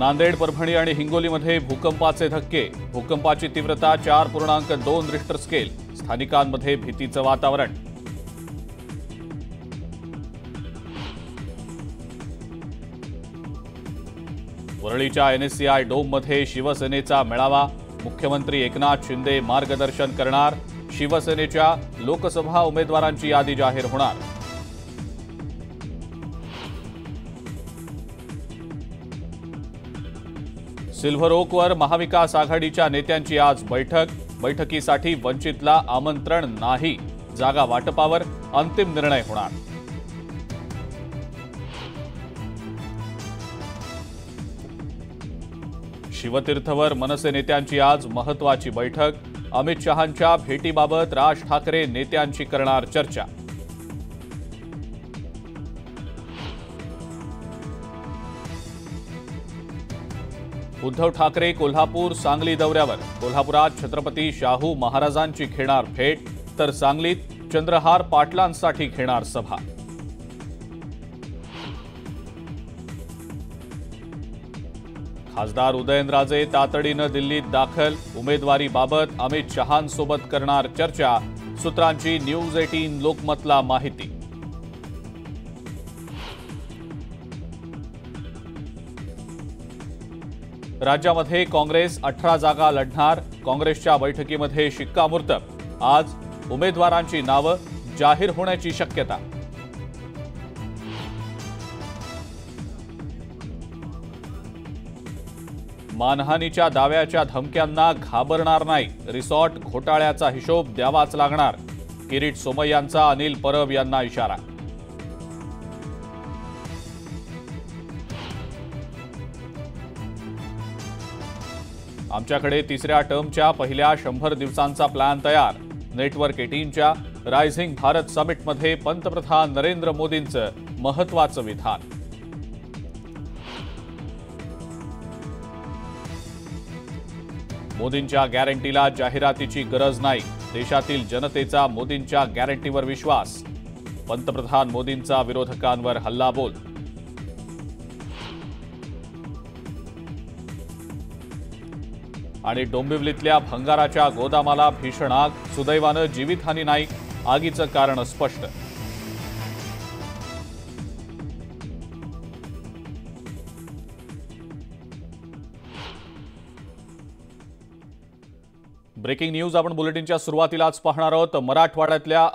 नांदेड परभणी आणि हिंगोलीमध्ये भूकंपाचे धक्के. भूकंपाची तीव्रता चार पूर्णांक दोन रिश्टर स्केल. स्थानिकांमध्ये भीतीचं वातावरण. वरळीच्या एनएससीआय डोममध्ये शिवसेनेचा मेळावा. मुख्यमंत्री एकनाथ शिंदे मार्गदर्शन करणार. शिवसेनेच्या लोकसभा उमेदवारांची यादी जाहीर होणार. सिल्व्हर ओकवर महाविकास आघाडीच्या नेत्यांची आज बैठक. बैठकीसाठी वंचितला आमंत्रण नाही. जागा वाटपावर अंतिम निर्णय होणार. शिवतीर्थवर मनसे नेत्यांची आज महत्वाची बैठक. अमित शहांच्या भेटीबाबत राज ठाकरे नेत्यांची करणार चर्चा. उद्धव ठाकरे कोल्हापूर सांगली दौऱ्यावर. कोल्हापुरात छत्रपती शाहू महाराजांची घेणार भेट तर सांगलीत चंद्रहार पाटलांसाठी घेणार सभा. खासदार उदयनराजे तातडीनं दिल्लीत दाखल. उमेदवारीबाबत अमित शहांसोबत करणार चर्चा. सूत्रांची न्यूज एटीन लोकमतला माहिती. राज्यामध्ये काँग्रेस अठरा जागा लढणार काँग्रेसच्या बैठकीमध्ये शिक्कामोर्तब. आज उमेदवारांची नावं जाहीर होण्याची शक्यता. मानहानीच्या दाव्याच्या धमक्यांना घाबरणार नाही. रिसॉर्ट घोटाळ्याचा हिशोब द्यावाच लागणार. किरीट सोमय्यांचा अनिल परब यांना इशारा. आमच्याकडे तिसऱ्या टर्मच्या पहिल्या शंभर दिवसांचा प्लॅन तयार. नेटवर्क एटीनच्या रायझिंग भारत समिटमध्ये पंतप्रधान नरेंद्र मोदींचं महत्वाचं विधान. मोदींच्या गॅरंटीला जाहिरातीची गरज नाही. देशातील जनतेचा मोदींच्या गॅरंटीवर विश्वास. पंतप्रधान मोदींचा विरोधकांवर हल्लाबोल. आणि डोंबिवलीतल्या भंगाराच्या गोदामाला भीषण आग. सुदैवानं जीवितहानी नाही आगीचं कारण स्पष्ट. ब्रेकिंग न्यूज आपण बुलेटिनच्या सुरुवातीलाच पाहणार आहोत. मराठवाड्यातल्या